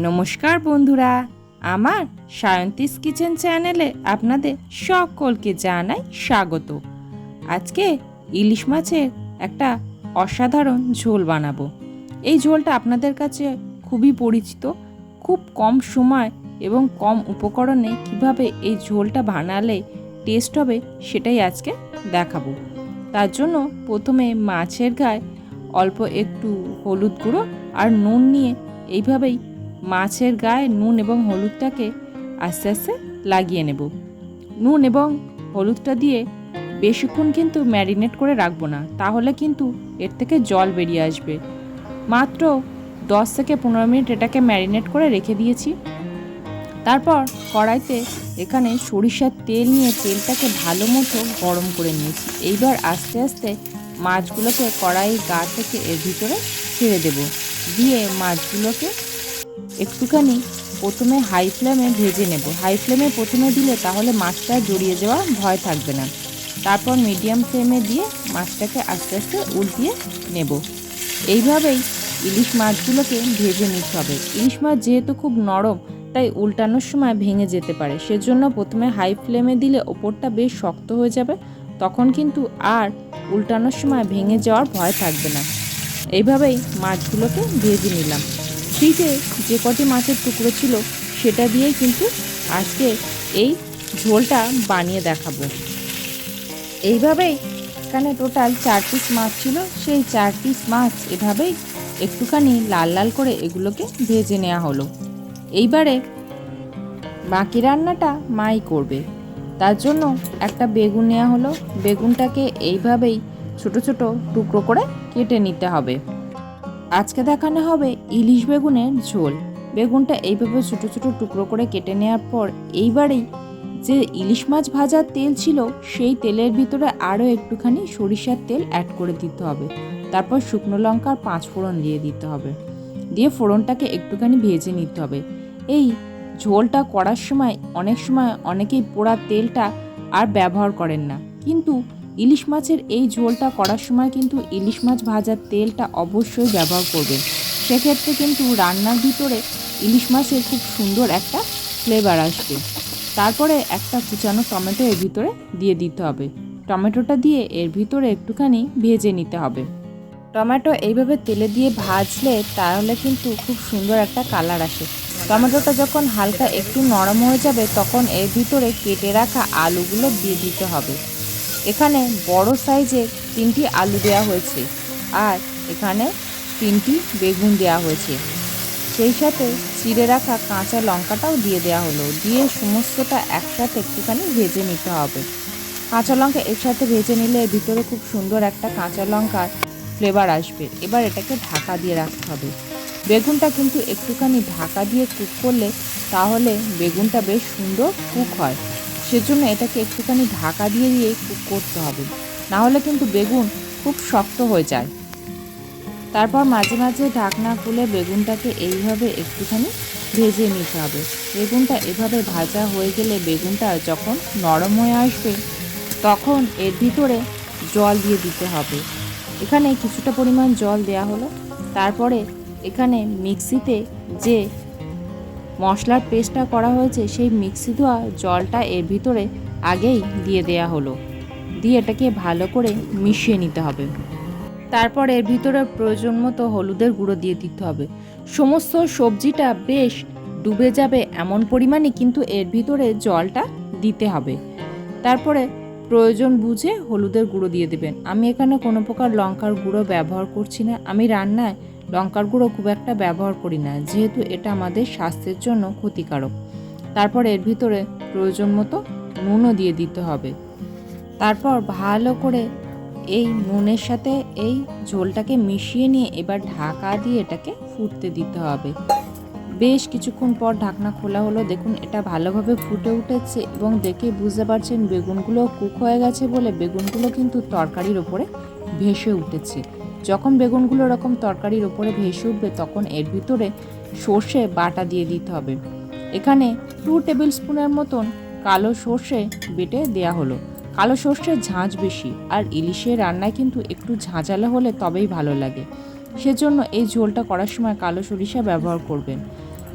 নমস্কার বন্ধুরা, আমার সায়ন্তিস কিচেন চ্যানেলে আপনাদের সকলকে জানাই স্বাগত। আজকে ইলিশ মাছের একটা অসাধারণ ঝোল বানাবো। এই ঝোলটা আপনাদের কাছে খুবই পরিচিত, খুব কম সময় এবং কম উপকরণে কীভাবে এই ঝোলটা বানালে টেস্ট হবে সেটাই আজকে দেখাবো। তার জন্য প্রথমে মাছের গায়ে অল্প একটু হলুদ গুঁড়ো আর নুন নিয়ে এইভাবেই মাছের গায়ে নুন এবং হলুদটাকে আস্তে আস্তে লাগিয়ে নেব। নুন এবং হলুদটা দিয়ে বেশিক্ষণ কিন্তু ম্যারিনেট করে রাখব না, তাহলে কিন্তু এর থেকে জল বেরিয়ে আসবে। মাত্র দশ থেকে পনেরো মিনিট এটাকে ম্যারিনেট করে রেখে দিয়েছি। তারপর কড়াইতে এখানে সরিষার তেল নিয়ে তেলটাকে ভালো মতো গরম করে নিয়েছি। এইবার আস্তে আস্তে মাছগুলোকে কড়াই গা থেকে এর ভিতরে ছেড়ে দেব। দিয়ে মাছগুলোকে একটুখানি প্রথমে হাই ফ্লেমে ভেজে নেব। হাই ফ্লেমে প্রথমে দিলে তাহলে মাছটা জড়িয়ে যাওয়া ভয় থাকবে না। তারপর মিডিয়াম ফ্লেমে দিয়ে মাছটাকে আস্তে আস্তে উল্টিয়ে নেব। এইভাবেই ইলিশ মাছগুলোকে ভেজে নিতে হবে। ইলিশ মাছ যেহেতু খুব নরম, তাই উল্টানোর সময় ভেঙে যেতে পারে। সেজন্য প্রথমে হাই ফ্লেমে দিলে ওপরটা বেশ শক্ত হয়ে যাবে। তখন কিন্তু আর উল্টানোর সময় ভেঙে যাওয়ার ভয় থাকবে না। এইভাবেই মাছগুলোকে ভেজে নিলাম। ফ্রিজে যে কটি মাছের টুকরো ছিল, সেটা দিয়েই কিন্তু আজকে এই ঝোলটা বানিয়ে দেখাবো। এইভাবেই এখানে টোটাল চার পিস মাছ ছিল। সেই চার পিস মাছ এভাবেই একটুখানি লাল লাল করে এগুলোকে ভেজে নেওয়া হলো। এইবারে বাকি রান্নাটা মাই করবে। তার জন্য একটা বেগুন নেওয়া হলো। বেগুনটাকে এইভাবেই ছোট ছোট টুকরো করে কেটে নিতে হবে। আজকে দেখানো হবে ইলিশ বেগুনের ঝোল। বেগুনটা এইভাবে ছোটো ছোটো টুকরো করে কেটে নেওয়ার পর এইবারেই যে ইলিশ মাছ ভাজার তেল ছিল, সেই তেলের ভিতরে আরও একটুখানি সরিষার তেল অ্যাড করে দিতে হবে। তারপর শুকনো লঙ্কার পাঁচ ফোড়ন দিয়ে দিতে হবে। দিয়ে ফোড়নটাকে একটুখানি ভেজে নিতে হবে। এই ঝোলটা করার সময় অনেক সময় অনেকেই পোড়া তেলটা আর ব্যবহার করেন না। কিন্তু ইলিশ মাছের এই ঝোলটা করার সময় কিন্তু ইলিশ মাছ ভাজার তেলটা অবশ্যই ব্যবহার করবেন। সেক্ষেত্রে কিন্তু রান্নার ভিতরে ইলিশ মাছের খুব সুন্দর একটা ফ্লেভার আসবে। তারপরে একটা কুচানো টমেটো এর ভিতরে দিয়ে দিতে হবে। টমেটোটা দিয়ে এর ভিতরে একটুখানি ভেজে নিতে হবে। টমেটো এইভাবে তেলে দিয়ে ভাজলে তাহলে কিন্তু খুব সুন্দর একটা কালার আসে। টমেটোটা যখন হালকা একটু নরম হয়ে যাবে, তখন এর ভিতরে কেটে রাখা আলুগুলো দিয়ে দিতে হবে। এখানে বড় সাইজের তিনটি আলু দেওয়া হয়েছে আর এখানে তিনটি বেগুন দেওয়া হয়েছে। সেই সাথে চিড়ে রাখা কাঁচা লঙ্কাটাও দিয়ে দেওয়া হলো। দিয়ে সমস্তটা একসাথে একটুখানি ভেজে নিতে হবে। কাঁচা লঙ্কা এর সাথে ভেজে নিলে ভিতরে খুব সুন্দর একটা কাঁচা লঙ্কার ফ্লেভার আসবে। এবার এটাকে ঢাকা দিয়ে রাখতে হবে। বেগুনটা কিন্তু একটুখানি ঢাকা দিয়ে কুক করলে তাহলে বেগুনটা বেশ সুন্দর কুক হয়। সেজন্য এটাকে একটুখানি ঢাকা দিয়ে দিয়ে কুক করতে হবে। না হলে কিন্তু বেগুন খুব শক্ত হয়ে যায়। তারপর মাঝে মাঝে ঢাকনা খুলে বেগুনটাকে এইভাবে একটুখানি ভেজে নিতে হবে। বেগুনটা এভাবে ভাজা হয়ে গেলে বেগুনটা যখন নরম হয়ে আসবে, তখন এর ভিতরে জল দিয়ে দিতে হবে। এখানে কিছুটা পরিমাণ জল দেয়া হলো। তারপরে এখানে মিক্সিতে যে মশলার পেস্টটা করা হয়েছে, সেই মিক্সি ধোয়া জলটা এর ভিতরে আগেই দিয়ে দেয়া হলো। দিয়ে এটাকে ভালো করে মিশিয়ে নিতে হবে। তারপর এর ভিতরে প্রয়োজন মতো হলুদের গুঁড়ো দিয়ে দিতে হবে। সমস্ত সবজিটা বেশ ডুবে যাবে এমন পরিমাণে কিন্তু এর ভিতরে জলটা দিতে হবে। তারপরে প্রয়োজন বুঝে হলুদের গুঁড়ো দিয়ে দেবেন। আমি এখানে কোনো প্রকার লঙ্কার গুঁড়ো ব্যবহার করছি না। আমি রান্নায় লঙ্কার গুঁড়ো খুব একটা ব্যবহার করি না, যেহেতু এটা আমাদের স্বাস্থ্যের জন্য ক্ষতিকারক। তারপর এর ভিতরে প্রয়োজন মতো নুনও দিয়ে দিতে হবে। তারপর ভালো করে এই নুনের সাথে এই ঝোলটাকে মিশিয়ে নিয়ে এবার ঢাকা দিয়ে এটাকে ফুটতে দিতে হবে। বেশ কিছুক্ষণ পর ঢাকনা খোলা হলো। দেখুন, এটা ভালোভাবে ফুটে উঠেছে এবং দেখে বুঝতে পারছেন বেগুনগুলো কুক হয়ে গেছে বলে বেগুনগুলো কিন্তু তরকারির ওপরে ভেসে উঠেছে। যখন বেগুনগুলো এরকম তরকারির ওপরে ভেসে উঠবে, তখন এর ভিতরে সর্ষে বাটা দিয়ে দিতে হবে। এখানে টু টেবিল স্পুনের মতন কালো সর্ষে বেটে দেয়া হলো। কালো সর্ষের ঝাঁঝ বেশি, আর ইলিশের রান্নায় কিন্তু একটু ঝাঁঝালো হলে তবেই ভালো লাগে। সেজন্য এই ঝোলটা করার সময় কালো সরিষা ব্যবহার করবেন।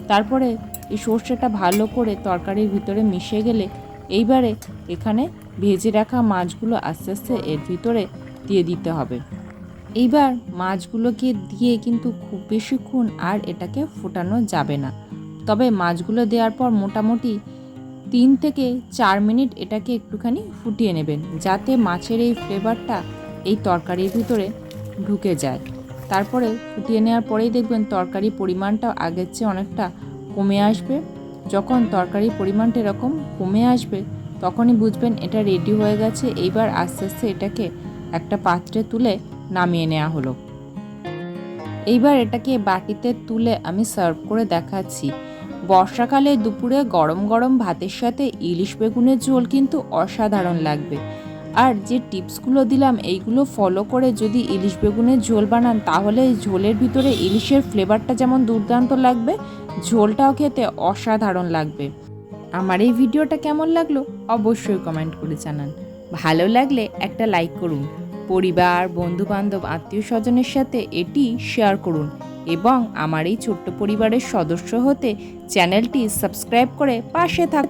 তারপরে এই সর্ষেটা ভালো করে তরকারির ভিতরে মিশে গেলে এইবারে এখানে ভেজে রাখা মাছগুলো আস্তে আস্তে এর ভিতরে দিয়ে দিতে হবে। এইবার মাছগুলোকে দিয়ে কিন্তু খুব বেশিক্ষণ আর এটাকে ফোটানো যাবে না। তবে মাছগুলো দেওয়ার পর মোটামুটি তিন থেকে চার মিনিট এটাকে একটুখানি ফুটিয়ে নেবেন, যাতে মাছের এই ফ্লেভারটা এই তরকারির ভিতরে ঢুকে যায়। তারপরে ফুটিয়ে নেওয়ার পরেই দেখবেন তরকারি পরিমাণটা আগের চেয়ে অনেকটা কমে আসবে। যখন তরকারির পরিমাণটা এরকম কমে আসবে, তখনই বুঝবেন এটা রেডি হয়ে গেছে। এইবার আস্তে আস্তে এটাকে একটা পাত্রে তুলে নামিয়ে নেওয়া হলো। এইবার এটাকে বাটিতে তুলে আমি সার্ভ করে দেখাচ্ছি। বর্ষাকালে দুপুরে গরম গরম ভাতের সাথে ইলিশ বেগুনের ঝোল কিন্তু অসাধারণ লাগবে। আর যে টিপসগুলো দিলাম, এইগুলো ফলো করে যদি ইলিশ বেগুনের ঝোল বানান, তাহলে ঝোলের ভিতরে ইলিশের ফ্লেভারটা যেমন দুর্দান্ত লাগবে, ঝোলটাও খেতে অসাধারণ লাগবে। আমার এই ভিডিওটা কেমন লাগল অবশ্যই কমেন্ট করে জানান। ভালো লাগলে একটা লাইক করুন, পরিবার, বন্ধুবান্ধব আত্মীয় স্বজনের সাথে এটি শেয়ার করুন এবং আমার এই ছোট্ট পরিবারের সদস্য হতে চ্যানেলটি সাবস্ক্রাইব করে পাশে থাক